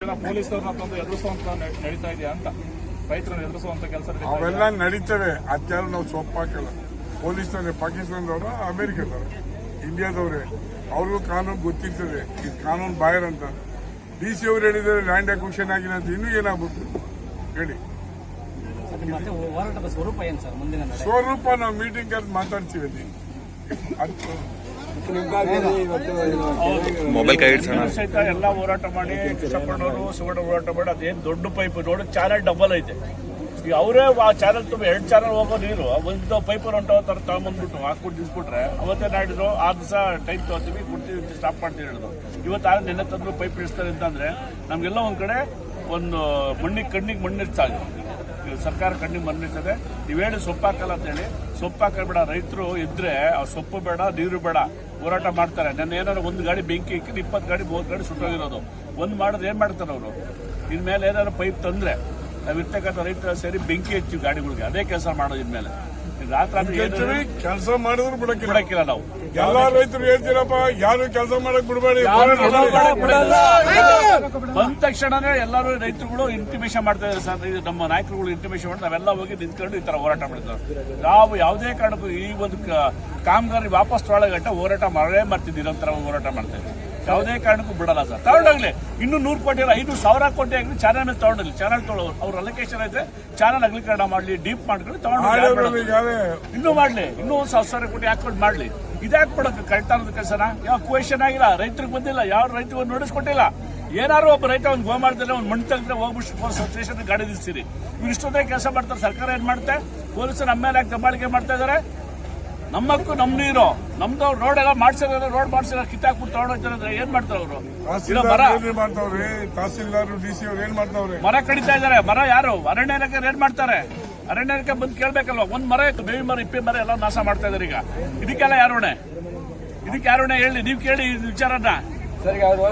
ಜನ ಪೊಲೀಸರನ್ನ ತಂದು ಎದುರಿಸುವಂತ ನೆ- ನಡೀತಾ ಇದೆಯಾ ಅಂತ ರೈತರನ್ನ ಎದುರಿಸುವಂತ ಕೆಲಸ ನಡೀತಾ ಇದೆಯಾ? ಅವೆಲ್ಲ ನಡೀತವೆ. ಅತ್ಯಾರು ನಾವು ಸೊಪ್ಪು ಹಾಕಲ್ಲ. ಪೊಲೀಸ್ನವ್ರೆ ಪಾಕಿಸ್ತಾನದವರು ಅಮೆರಿಕದವರು ಇಂಡಿಯಾದವ್ರೆ ಅವ್ರಿಗೂ ಕಾನೂನು ಗೊತ್ತಿರ್ತದೆ. ಇದು ಕಾನೂನು ಬಾಯರ್ ಅಂತ. ಡಿ ಸಿ ಅವ್ರು ಹೇಳಿದರೆ ಲ್ಯಾಂಡ್ ಅಕ್ವಿಷನ್ ಆಗಿಲ್ಲ ಅಂತ. ಇನ್ನೂ ಏನಾಗ್ಬೇಕು? ಹೇಳಿ. ಸ್ವರೂಪ ನಾವು ಮೀಟಿಂಗ್ ಕರೆದು ಮಾತಾಡ್ತೀವಿ ಅಲ್ಲಿ. ಅದು ಮೊಬೈಲ್ ಕೈ ಸಹಿತ ಎಲ್ಲ ಹೋರಾಟ ಮಾಡಿ ಕೃಷ್ಣಪ್ಪನವರು ಸುವರ್ಣ ಹೋರಾಟ ಮಾಡಿ, ಅದೇನು ದೊಡ್ಡ ಪೈಪ್ ನೋಡಿ ಚಾನಲ್ ಡಬಲ್ ಐತೆ. ಈಗ ಅವರೇ ಆ ಚಾನಲ್ ತುಂಬ, ಎರಡು ಚಾನಲ್ ಹೋಗೋ ನೀರು ಒಂದು ಪೈಪ್ ಹೊಂಟೋ ತರ ತಗೊಂಬಂದ್ಬಿಟ್ಟು ಹಾಕ್ಬಿಟ್ಟು ನಿಲ್ಸ್ಬಿಟ್ರೆ, ಅವತ್ತೇ ನಾಡಿದ್ರು ಆ ದಿವಸ ಟೈಪ್ ತಗೋತೀವಿ, ಕೊಡ್ತೀವಿ ಸ್ಟಾಪ್ ಮಾಡ್ತೀವಿ ಹೇಳಿದ್ರು. ಇವತ್ತು ಆದ್ರೆ ನಿನ್ನೆ ತಂದ್ರು ಪೈಪ್ ಇಳಿಸ್ತಾರೆ ಅಂತಂದ್ರೆ, ನಮ್ಗೆಲ್ಲ ಒಂದು ಕಡೆ ಒಂದು ಮಣ್ಣಿಗೆ, ಕಣ್ಣಿಗೆ ಇದೆ ಈಗ ಸರ್ಕಾರ ಕಣ್ಣಿಗೆ ಬಂದಿರ್ತದೆ ನೀವು ಹೇಳಿ ಸೊಪ್ಪು ಹಾಕಲ್ಲ ಅಂತೇಳಿ ಸೊಪ್ಪು ಹಾಕಬೇಡ ರೈತರು ಇದ್ರೆ ಆ ಸೊಪ್ಪು ಬೇಡ, ನೀರು ಬೇಡ, ಹೋರಾಟ ಮಾಡ್ತಾರೆ. ನನ್ನ ಏನಾದ್ರು ಒಂದು ಗಾಡಿ ಬೆಂಕಿ ಇಕ್ಕಿದ್ರೆ ಇಪ್ಪತ್ತು ಗಾಡಿ, ಮೂವತ್ತು ಗಾಡಿ ಸುಟ್ಟೋಗಿರೋದು. ಒಂದು ಮಾಡಿದ್ರೆ ಏನು ಮಾಡ್ತಾರೆ ಅವರು? ಇನ್ಮೇಲೆ ಏನಾದ್ರು ಪೈಪ್ ತಂದ್ರೆ ನಾವಿರ್ತಕ್ಕಂಥ ರೈತರ ಸೇರಿ ಬೆಂಕಿ ಹಚ್ಚಿವಿ ಗಾಡಿಗಳಿಗೆ. ಅದೇ ಕೆಲಸ ಮಾಡೋದು ಇನ್ಮೇಲೆ. ಕೆಲಸ ಮಾಡಿದ್ರು ಬಿಡಕ್ಕಿಲ್ಲ. ಬಿಡಕ್ಕಿಲ್ಲ ನಾವು. ಎಲ್ಲಾ ರೈತರು ಹೇಳ್ತೀರಪ್ಪ ಯಾರು ಕೆಲಸ ಮಾಡಕ್ ಬಿಡಬೇಡಿ ಬಂದ ತಕ್ಷಣನೇ ಎಲ್ಲರೂ ರೈತರುಗಳು ಇಂಟಿಮೇಷನ್ ಮಾಡ್ತಾ ಇದ್ದಾರೆ ಸರ್. ಇದು ನಮ್ಮ ನಾಯಕರುಗಳು ಇಂಟಿಮೇಷನ್ ಮಾಡಿ ನಾವೆಲ್ಲ ಹೋಗಿ ನಿಂತ್ಕೊಂಡು ಈ ತರ ಹೋರಾಟ ಮಾಡಿದ್ದಾರೆ ನಾವು ಯಾವುದೇ ಕಾರಣಕ್ಕೂ ಈ ಒಂದು ಕಾಮಗಾರಿ ವಾಪಸ್ ತೊಗೊಳಗಟ್ಟ ಹೋರಾಟ ಮಾಡೇ ಮಾಡ್ತಿದ್ದೀವಿ ನಿರಂತರ ಹೋರಾಟ ಮಾಡ್ತಾ ಇದ್ದೀವಿ. ಯಾವುದೇ ಕಾರಣಕ್ಕೂ ಬಿಡಲ್ಲ ಸರ್. ತಗೊಂಡಾಗಲೇ. ಇನ್ನು ನೂರು ಕೋಟಿ ಐನೂರು ಸಾವಿರ ಕೋಟಿ ಆಗಲಿ ಚಾನಲ್ ಮೇಲೆ ತಗೊಂಡಲ್ಲಿ ಚಾನಲ್ ತೊಗೊಳ್ಳೋರು ಅವ್ರ ಅಲೋಕೇಶನ್ ಐತೆ ಚಾನಲ್ ಅಗಲೀಕರಣ ಮಾಡಲಿ ಡೀಪ್ ಮಾಡ್ಕೊಂಡು ತಗೊಂಡು ಇನ್ನೂ ಮಾಡಲಿ ಇನ್ನೂ ಒಂದು ಸಾವಿರ ಸಾವಿರ ಕೋಟಿ ಹಾಕೊಂಡು ಮಾಡಲಿ. ಇದ್ಯಾಕೆ ಕೊಡಕ್ಕೆ ಕರೆಕ್ಟ್ ಅನ್ನೋದು ಕೆಲಸನ ಯಾವ ಕ್ವೇಶನ್ ಆಗಿಲ್ಲ ರೈತರಿಗೆ ಬಂದಿಲ್ಲ ಯಾವ ರೈತರಿಗೆ ನೋಡಿಸ್ಕೊಟ್ಟಿಲ್ಲ ಏನಾರು ಒಬ್ಬ ರೈತ ಒಂದು ಗೋ ಮಾಡ್ತಾರೆ ಒಂದು ಮಣ್ಣು ತೆಗೆದ್ರೆ ಹೋಗ್ಬಿಟ್ಟು ಪೊಲೀಸ್ ಸ್ಟೇಷನ್ ಗಾಡಿ ನಿಲ್ಲಿಸ್ತೀರಿ ಇವ್ರು ಇಷ್ಟೊತ್ತೇ ಕೆಲಸ ಮಾಡ್ತಾರೆ ಸರ್ಕಾರ ಏನ್ ಮಾಡುತ್ತೆ? ಪೊಲೀಸರು ನಮ್ಮ ಮೇಲೆ ಯಾಕೆ ದಬ್ಬಾಳಿಕೆ ಮಾಡ್ತಾ ನಮ್ಮಕ್ಕೂ ನಮ್ ನೀರು. ನಮ್ದು ರೋಡ್ ಎಲ್ಲ ಮಾಡ್ಸಿದ್ರೆ ರೋಡ್ ಮಾಡ್ಸಿದ್ರೆ ಕಿತ್ತಾಕ್ಬಿಟ್ಟು ತಗೊಂಡೋಗ್ತಾರೆ ಏನ್ ಮಾಡ್ತಾರೆ ಅವರು? ಮಾಡ್ತಾವ್ರಿ? ತಹಸೀಲ್ದಾರ್ ಡಿ ಸಿ ಅವ್ರು ಏನ್ ಮಾಡ್ತಾವ್ರೆ? ಮರ ಕಡಿತಾ ಇದಾರೆ ಮರ ಯಾರು? ಅರಣ್ಯ ಇಲಾಖೆ ಏನ್ ಮಾಡ್ತಾರೆ? ಅರಣ್ಯ ಇಲಾಖೆ ಬಂದು ಕೇಳ್ಬೇಕಲ್ವಾ? ಒಂದ್ ಮರ ಇತ್ತು ಬೇವಿ ಮರ ಇಪ್ಪಿ ಮರ ಎಲ್ಲ ನಾಶ ಮಾಡ್ತಾ ಇದಾರೆ ಈಗ. ಇದಕ್ಕೆಲ್ಲ ಯಾರು ಹೊಣೆ? ಇದಕ್ಕೆ ಯಾರು ಹೊಣೆ ಹೇಳಿ? ನೀವ್ ಕೇಳಿ ಈ ವಿಚಾರನ.